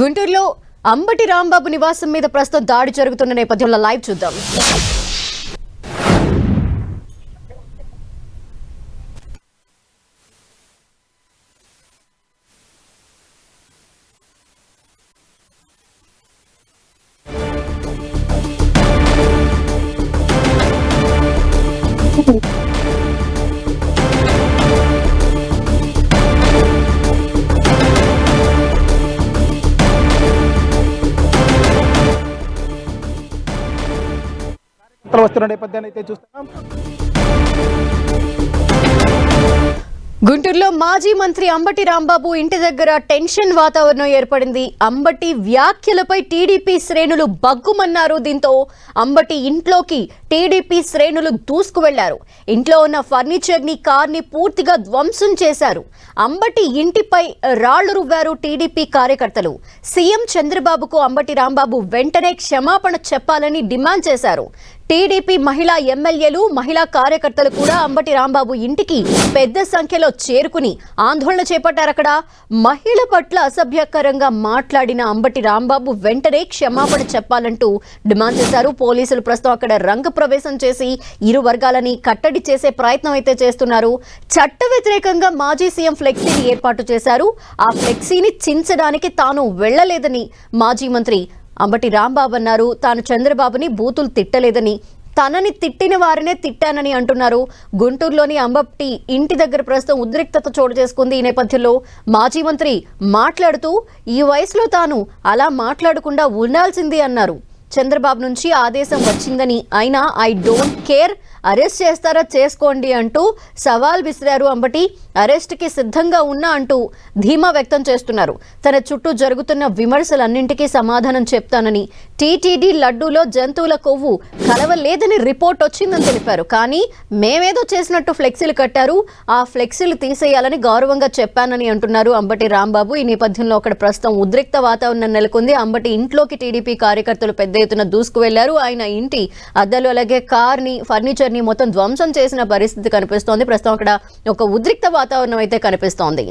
గుంటూరులో అంబటి రాంబాబు నివాసం మీద ప్రస్తుతం దాడి జరుగుతున్న నేపథ్యంలో లైవ్ చూద్దాం. వార్తలు వస్తున్న నేపథ్యాన్ని అయితే చూస్తున్నాం. గుంటూరులో మాజీ మంత్రి అంబటి రాంబాబు ఇంటి దగ్గర టెన్షన్ వాతావరణం ఏర్పడింది. అంబటి వ్యాఖ్యలపై టీడీపీ శ్రేణులు బగ్గుమన్నారు. దీంతో అంబటి ఇంట్లోకి టీడీపీ శ్రేణులు దూసుకు వెళ్ళారు ఇంట్లో ఉన్న ఫర్నిచర్ని కార్ని పూర్తిగా ధ్వంసం చేశారు. అంబటి ఇంటిపై రాళ్ళు రువ్వారు టీడీపీ కార్యకర్తలు. సీఎం చంద్రబాబుకు అంబటి రాంబాబు వెంటనే క్షమాపణ చెప్పాలని డిమాండ్ చేశారు. టీడీపీ మహిళా ఎమ్మెల్యేలు మహిళా కార్యకర్తలు కూడా అంబటి రాంబాబు ఇంటికి పెద్ద సంఖ్యలో చేరుకుని ఆందోళన చేపట్టారు అక్కడ మహిళ పట్ల అసభ్యకరంగా మాట్లాడిన అంబటి రాంబాబు వెంటనే క్షమాపణ చెప్పాలంటూ డిమాండ్ చేశారు. పోలీసులు ప్రస్తుతం అక్కడ రంగ ప్రవేశం చేసి ఇరు వర్గాలని కట్టడి చేసే ప్రయత్నం అయితే చేస్తున్నారు. చట్ట వ్యతిరేకంగా మాజీ సీఎం ఫ్లెక్సీని ఏర్పాటు చేశారు. ఆ ఫ్లెక్సీని చించడానికి తాను వెళ్ళలేదని మాజీ మంత్రి అంబటి రాంబాబు అన్నారు. తాను చంద్రబాబుని బూతులు తిట్టలేదని తనని తిట్టిన వారినే తిట్టానని అంటున్నారు. గుంటూరులోని అంబప్టి ఇంటి దగ్గర ప్రస్తుతం ఉద్రిక్తత చోటు చేసుకుంది. ఈ నేపథ్యంలో మాజీ మంత్రి మాట్లాడుతూ ఈ వయసులో తాను అలా మాట్లాడకుండా ఉండాల్సింది అన్నారు. చంద్రబాబు నుంచి ఆదేశం వచ్చిందని. అయినా ఐ డోంట్ కేర్. అరెస్ట్ చేస్తారా చేసుకోండి అంటూ సవాల్ విసిరారు అంబటి. అరెస్ట్కి సిద్ధంగా ఉన్నా అంటూ ధీమా వ్యక్తం చేస్తున్నారు. తన చుట్టూ జరుగుతున్న విమర్శలన్నింటికీ సమాధానం చెప్తానని. టీటీడీ లడ్డూలో జంతువుల కొవ్వు కలవలేదని రిపోర్ట్ వచ్చిందని తెలిపారు. కానీ మేమేదో చేసినట్టు ఫ్లెక్సీలు కట్టారు. ఆ ఫ్లెక్సీలు తీసేయాలని గౌరవంగా చెప్పానని అంటున్నారు అంబటి రాంబాబు. ఈ నేపథ్యంలో అక్కడ ప్రస్తుతం ఉద్రిక్త వాతావరణం నెలకొంది. అంబటి ఇంట్లోకి టీడీపీ కార్యకర్తలు పెద్ద ఎత్తున దూసుకు వెళ్ళారు. ఆయన ఇంటి అద్దలు అలాగే కార్ని ఫర్నిచర్ని మొత్తం ధ్వంసం చేసిన పరిస్థితి కనిపిస్తోంది. ప్రస్తుతం అక్కడ ఒక ఉద్రిక్త వాతావరణం అయితే కనిపిస్తోంది.